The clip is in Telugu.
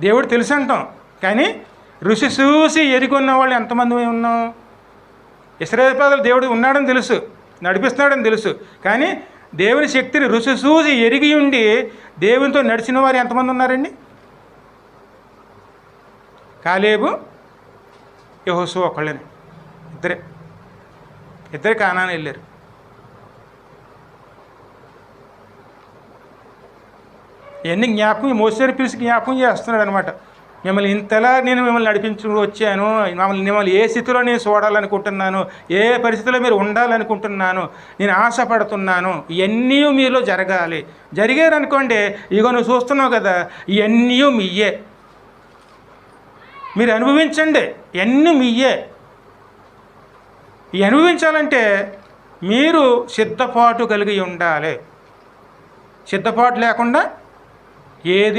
దేవుడు తెలుసు అంటాం. కానీ ఋషి చూసి ఎరిగొన్న వాళ్ళు ఎంతమంది ఉన్నాం? ఇస్రాయేల్ ప్రజలు దేవుడు ఉన్నాడని తెలుసు నడిపిస్తున్నాడని తెలుసు. కానీ దేవుని శక్తిని ఋషి చూసి ఎరిగి ఉండి దేవునితో నడిచిన వారు ఎంతమంది ఉన్నారండి? కాలేబు యహోసు ఒకళ్ళని. ఇద్దరే. ఇద్దరే కానాని వెళ్ళారు ఇవన్నీ జ్ఞాపకం మోసేరు పిలిచి జ్ఞాపకం చేస్తున్నాడు అనమాట మిమ్మల్ని ఇంతలా నేను మిమ్మల్ని నడిపించుకుని వచ్చాను మమ్మల్ని మిమ్మల్ని ఏ స్థితిలో నేను చూడాలనుకుంటున్నాను ఏ పరిస్థితిలో మీరు ఉండాలనుకుంటున్నాను నేను ఆశపడుతున్నాను ఇవన్నీ మీలో జరగాలి. జరిగారనుకోండి ఇగో నువ్వు చూస్తున్నావు కదా ఇవన్నీ మీయే. మీరు అనుభవించండి ఇవన్నీ మీయే. ఇవి అనుభవించాలంటే మీరు సిద్ధపాటు కలిగి ఉండాలి. సిద్ధపాటు లేకుండా ये